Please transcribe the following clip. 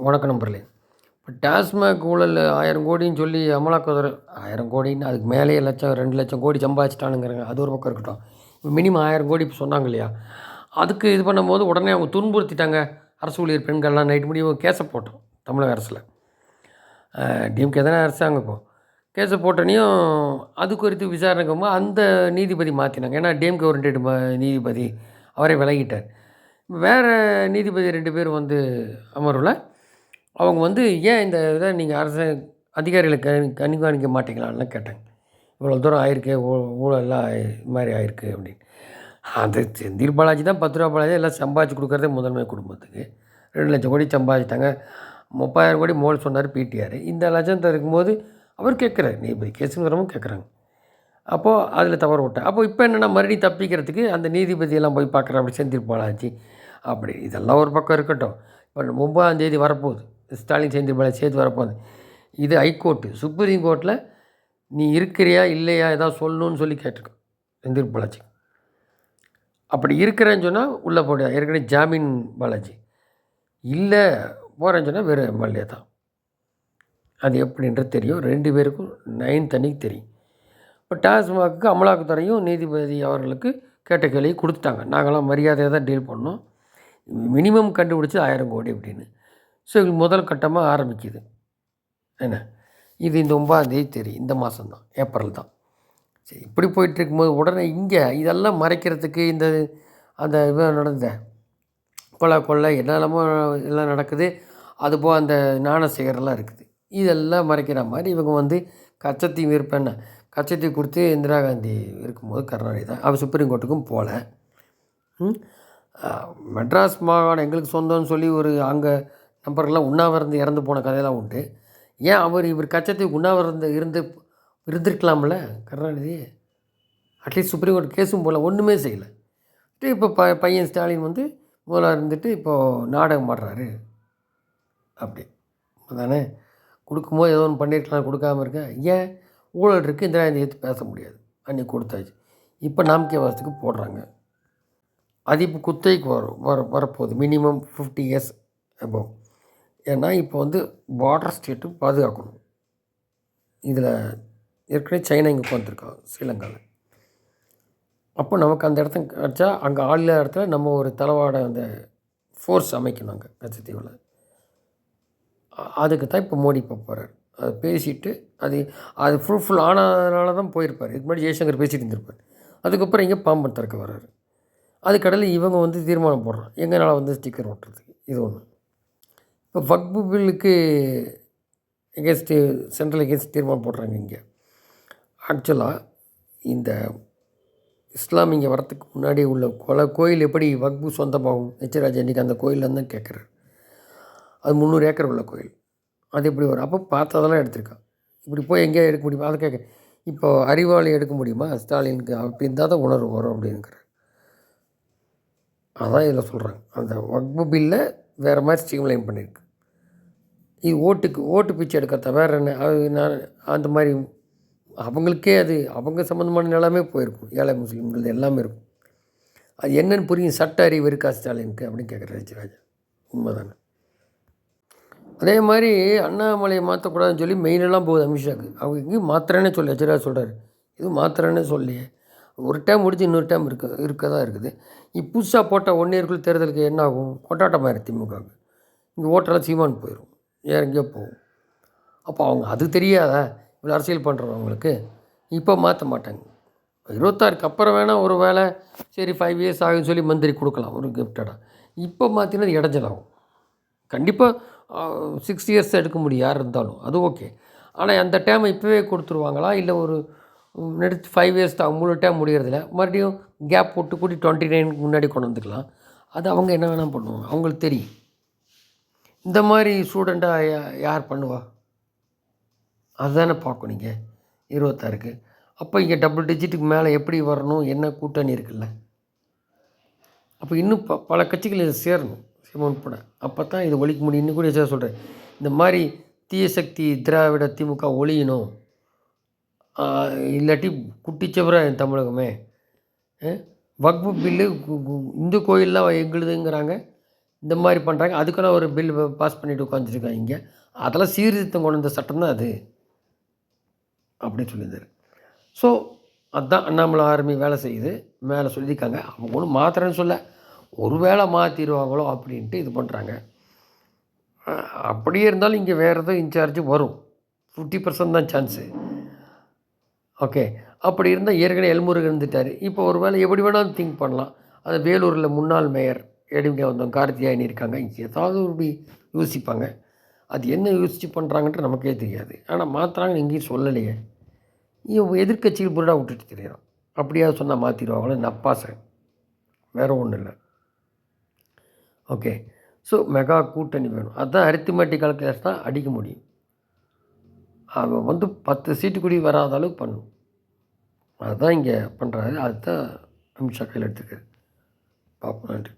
வணக்கம் நம்பர்களே இப்போ டாஸ்மாக் ஊழல் ஆயிரம் கோடின்னு சொல்லி அமலாக்கத்துறை ஆயிரம் கோடின்னு அதுக்கு மேலே லட்சம் ரெண்டு லட்சம் கோடி சம்பாதிச்சிட்டானுங்கிறாங்க. அது ஒரு பக்கம் இருக்கட்டும். இப்போ மினிமம் ஆயிரம் கோடி இப்போ சொன்னாங்க இல்லையா? அதுக்கு இது பண்ணும்போது உடனே அவங்க துன்புறுத்திட்டாங்க. அரசு ஊழியர் பெண்கள்லாம் நைட்டு முடிவு கேஸை போட்டோம் தமிழக அரசில். டிஎம்கே தானே அரசாங்கம் இப்போ. கேஸை போட்டோனையும் அது குறித்து விசாரணைக்கும் அந்த நீதிபதி மாற்றினாங்க ஏன்னா டிஎம்கே ஒரு நீதிபதி அவரே விலகிட்டார். வேறு நீதிபதி ரெண்டு பேர் வந்து அமர்வில் அவங்க வந்து ஏன் இந்த இதை நீங்கள் அரசு அதிகாரிகளை கண் கண்காணிக்க மாட்டீங்களான்னு கேட்டாங்க இவ்வளோ தூரம் ஆயிருக்கு ஊ ஊழல்லாம் ஆயி- இது மாதிரி ஆயிருக்கு அப்படின்னு. அது செந்தில் பாலாஜி தான் பத்து ரூபா பாலாஜி எல்லாம் சம்பாதிச்சு கொடுக்குறதே முதன்மை குடும்பத்துக்கு. ரெண்டு லட்சம் கோடி சம்பாதிச்சிட்டாங்க. முப்பதாயிரம் கோடி மோல் சொன்னார் பிடிஆர் இந்த லட்சத்தை இருக்கும்போது அவர் கேட்குறாரு. நீதிபதி கேஸுங்கிறவங்க கேட்குறாங்க. அப்போது அதில் தவறு விட்டேன். அப்போ இப்போ என்னென்னா மறுபடியும் தப்பிக்கிறதுக்கு அந்த நீதிபதியெல்லாம் போய் பார்க்குற அப்படி செந்தில் பாலாஜி. அப்படி இதெல்லாம் ஒரு பக்கம் இருக்கட்டும். இப்போ ஒன்பதாம் தேதி வரப்போகுது. ஸ்டாலின் சேர்ந்து பாலாஜி சேர்த்து வரப்போகுது. இது ஹைகோர்ட்டு சுப்ரீம் கோர்ட்டில் நீ இருக்கிறியா இல்லையா ஏதாவது சொல்லணும்னு சொல்லி கேட்டிருக்கோம் செந்தில் பாலாஜி. அப்படி இருக்கிறேன்னு சொன்னால் உள்ளே போட ஏற்கனவே ஜாமீன் பாலாஜி. இல்லை போகிறேன்னு சொன்னால் வேறு எம்எல்ஏ தான். அது எப்படின்றது தெரியும். ரெண்டு பேருக்கும் நைன் தண்ணிக்கு தெரியும். இப்போ டாஸ்மாக்கு அமலாக்கத்துறையும் நீதிபதி அவர்களுக்கு கேட்ட கேள்வியை கொடுத்துட்டாங்க. நாங்களாம் மரியாதையாக தான் டீல் பண்ணோம். மினிமம் கண்டுபிடிச்சி ஆயிரம் கோடி அப்படின்னு. ஸோ முதல் கட்டமாக ஆரம்பிக்குது. என்ன? இது இந்த ஒன்பதாந்தேதி தெரியும் இந்த மாதம்தான் ஏப்ரல் தான். சரி இப்படி போயிட்டுருக்கும்போது உடனே இங்கே இதெல்லாம் மறைக்கிறதுக்கு இந்த அந்த இது நடந்த கொலை கொள்ளை என்னெல்லாமோ எல்லாம் நடக்குது. அதுபோல் அந்த ஞானசேகரெல்லாம் இருக்குது. இதெல்லாம் மறைக்கிற மாதிரி இவங்க வந்து கச்சத்தையும் விற்பனை கச்சத்தை கொடுத்து இந்திரா காந்தி இருக்கும்போது கருணாநிதி தான். அவர் சுப்ரீம் கோர்ட்டுக்கும் போகல மெட்ராஸ் மாகாணம் எங்களுக்கு சொந்தம்னு சொல்லி ஒரு அங்கே நபர்கள்லாம் உண்ணாவிரந்து இறந்து போன கதையெல்லாம் உண்டு. ஏன் அவர் இவர் கச்சத்துக்கு உண்ணாவிரந்து இருந்து இருந்திருக்கலாம்ல Karunanidhi? At least supreme court கேஸும் போல் ஒன்றுமே செய்யலை. இப்போ ப பையன் ஸ்டாலின் வந்து முதலாக இருந்துட்டு இப்போது நாடகம் ஆடுறாரு. அப்படி. அதானே? கொடுக்கும்போது ஏதோ ஒன்று பண்ணியிருக்கலாம் கொடுக்காம இருக்க. ஏன்? ஊழல் இருக்குது இந்திரா காந்தி எடுத்து பேச முடியாது. அன்றைக்கி கொடுத்தாச்சு. இப்போ நாமக்கே வாசத்துக்கு போடுறாங்க. அது இப்போ குத்தகைக்கு வரும் வர வரப்போகுது. மினிமம் ஃபிஃப்டி இயர்ஸ் அபவ் ஏன்னா இப்போ வந்து பார்டர் ஸ்டேட்டு பாதுகாக்கணும். இதில் ஏற்கனவே சைனா இங்கே உட்காந்துருக்கான் ஸ்ரீலங்காவில் அப்போ நமக்கு அந்த இடத்த கிடச்சா அங்கே ஆள் இல்லாத இடத்துல நம்ம ஒரு தளவாட அந்த ஃபோர்ஸ் அமைக்கணும் அங்கே கச்சத்தீவில். அதுக்கு தான் இப்போ மோடி இப்போ போகிறார் அதை பேசிட்டு அது அது ஃபுல்ஃபுல் ஆனதுனால தான் போயிருப்பார். இதுக்கு முன்னாடி ஜெய்சங்கர் பேசிகிட்டு இருந்திருப்பார். அதுக்கப்புறம் இங்கே பாம்பன் திறக்க வர்றாரு. அதுக்கடையில் இவங்க வந்து தீர்மானம் போடுறான் எங்களால் வந்து ஸ்டிக்கர் ஓட்டுறதுக்கு இது ஒன்று இப்போ வக்பு பில்லுக்கு எகேன்ஸ்ட்டு சென்ட்ரல் எகேன்ஸ்ட் தீர்மானம் போடுறாங்க இங்கே. ஆக்சுவலாக இந்த இஸ்லாம் இங்கே வரத்துக்கு முன்னாடி உள்ள கொல கோயில் எப்படி வக்பு சொந்தமாகும்? நெச்சராஜ் அன்னைக்கு அந்த கோயிலில் தான் கேட்குறாரு. அது முந்நூறு ஏக்கர் உள்ள கோயில். அது எப்படி வரும்? அப்போ பார்த்ததெல்லாம் எடுத்திருக்கான். இப்படி போய் எங்கேயா எடுக்க முடியுமா? அதை கேட்க இப்போ அறிவாளி எடுக்க முடியுமா? ஸ்டாலினுக்கு அப்படி இருந்தால் தான் உணர்வு வரும் அப்படிங்கிற அதான் இதில் சொல்கிறாங்க அந்த வக்பு பில்லை வேறு மாதிரி ஸ்ட்ரீம்லைன் பண்ணியிருக்கு இது ஓட்டுக்கு ஓட்டு பிச்சை எடுக்கிறத வேறு என்ன? அது நான் அந்த மாதிரி அவங்களுக்கே அது அவங்க சம்மந்தமான நிலமே போயிருக்கும். ஏழை முஸ்லீம்கள் எல்லாமே இருக்கும். அது என்னென்னு புரியும் சட்ட அறிவு இருக்கா ஸ்டாலினுக்கு அப்படின்னு கேட்குற ராஜா உண்மைதானே? அதே மாதிரி அண்ணாமலையை மாற்றக்கூடாதுன்னு சொல்லி மெயினெல்லாம் போகுது அமித்ஷாக்கு அவங்க இங்கேயும் மாத்திரன்னே சொல்லி அச்சரா சொல்கிறார் இது மாத்திரன்னே சொல்லியே ஒரு டைம் முடிஞ்சு இன்னொரு டைம் இருக்க இருக்க தான் இருக்குது. இப்போ புதுசாக போட்ட ஒன் இயர்க்குள்ள தேர்தலுக்கு என்ன ஆகும்? கொண்டாட்டமாயிரு திமுகவுக்கு இங்கே ஓட்டெல்லாம் சீமான் போயிடும் வேறு எங்கேயோ போகும். அப்போ அவங்க அது தெரியாதா? இவ்வளோ அரசியல் பண்ணுறவங்களுக்கு இப்போ மாற்ற மாட்டாங்க. இருபத்தாறுக்கு அப்புறம் வேணால் ஒரு வேளை சரி ஃபைவ் இயர்ஸ் ஆகும்னு சொல்லி மந்திரி கொடுக்கலாம் ஒரு கிஃப்டடாக இப்போ மாற்றினா அது இடைஞ்சலாகும் கண்டிப்பாக சிக்ஸ் இயர்ஸ் எடுக்க முடியும் யார் இருந்தாலும். அது ஓகே ஆனால் அந்த டைம் இப்போவே கொடுத்துருவாங்களா? இல்லை ஒரு நெடுத்து ஃபைவ் இயர்ஸ் தான் முழு டைம் முடிகிறதில்ல மறுபடியும் கேப் போட்டு கூட்டி டுவெண்ட்டி நைனுக்கு முன்னாடி கொண்டு வந்துக்கலாம். அது அவங்க என்ன வேணால் பண்ணுவாங்க. அவங்களுக்கு தெரியும். இந்த மாதிரி ஸ்டூடெண்ட்டாக யார் பண்ணுவா? அதுதானே பார்க்கணும் நீங்கள் இருபத்தாறுக்கு. அப்போ இங்கே டபுள் டிஜிட்டுக்கு மேலே எப்படி வரணும்? என்ன கூட்டணி இருக்குல்ல? அப்போ இன்னும் ப பல கட்சிகள் இதை சேரணும். சிமோன் கூட. அப்போ தான் இது ஒழிக்க முடியும் இன்னும் கூட சொல்கிறேன் இந்த மாதிரி தீய சக்தி திராவிட திமுக ஒழியணும். இல்லாட்டி குட்டிச்சவரா என் தமிழகமே. அஹ் வக்ஃபு பில்லு கு- இந்து கோயில்லாம் எங்களுதுங்கிறாங்க. இந்த மாதிரி பண்ணுறாங்க அதுக்கெல்லாம் ஒரு பில் பாஸ் பண்ணிட்டு உட்காந்துருக்காங்க இங்கே. அதெல்லாம் சீர்திருத்தம் கொண்டு வந்த சட்டம் தான் அது. அப்படின்னு சொல்லியிருந்தார். ஸோ அதான் அண்ணாமலை ஆர்மி வேலை செய்யுது. மேலே சொல்லியிருக்காங்க. அவங்க ஒன்றும் மாத்திரன்னு சொல்ல. ஒரு வேளை மாற்றிடுவாங்களோ அப்படின்ட்டு இது பண்ணுறாங்க அப்படியே இருந்தாலும் இங்கே வேறு எதுவும் இன்சார்ஜ் வரும். ஃபிஃப்டி பர்சன்ட் தான் சான்ஸு ஓகே. அப்படி இருந்தால் ஏற்கனவே எல்முருகன் இருந்துட்டார். இப்போ ஒரு வேளை எப்படி வேணாலும் திங்க் பண்ணலாம். அது வேலூரில் முன்னாள் மேயர் எடுங்க வந்தவங்க கார்த்தியாயினி இருக்காங்க. இங்கே ஏதாவது ஒரு யோசிப்பாங்க. அது என்ன யோசிச்சு பண்ணுறாங்கன்ட்டு நமக்கே தெரியாது. ஆனால் மாற்றுறாங்கன்னு எங்கேயும் சொல்லலையே. இவன் எதிர்கட்சியில் புருடா விட்டுட்டு தெரியும். அப்படியாவது சொன்னால் மாற்றிடுவாங்களோ நப்பாசை. வேறு ஒன்றும் இல்லை. ஓகே. ஸோ மெகா கூட்டணி வேணும். அதுதான் அரித்துமேட்டிக் கால்குலேஷன் தான் அடிக்க முடியும். அவன் வந்து பத்து சீட்டு கூடி வராத அளவுக்கு பண்ணும். அதுதான் இங்கே பண்ணுறாரு. அதுதான் அமித்ஷா கையில் எடுத்துக்காரு பார்ப்போம். நன்றி.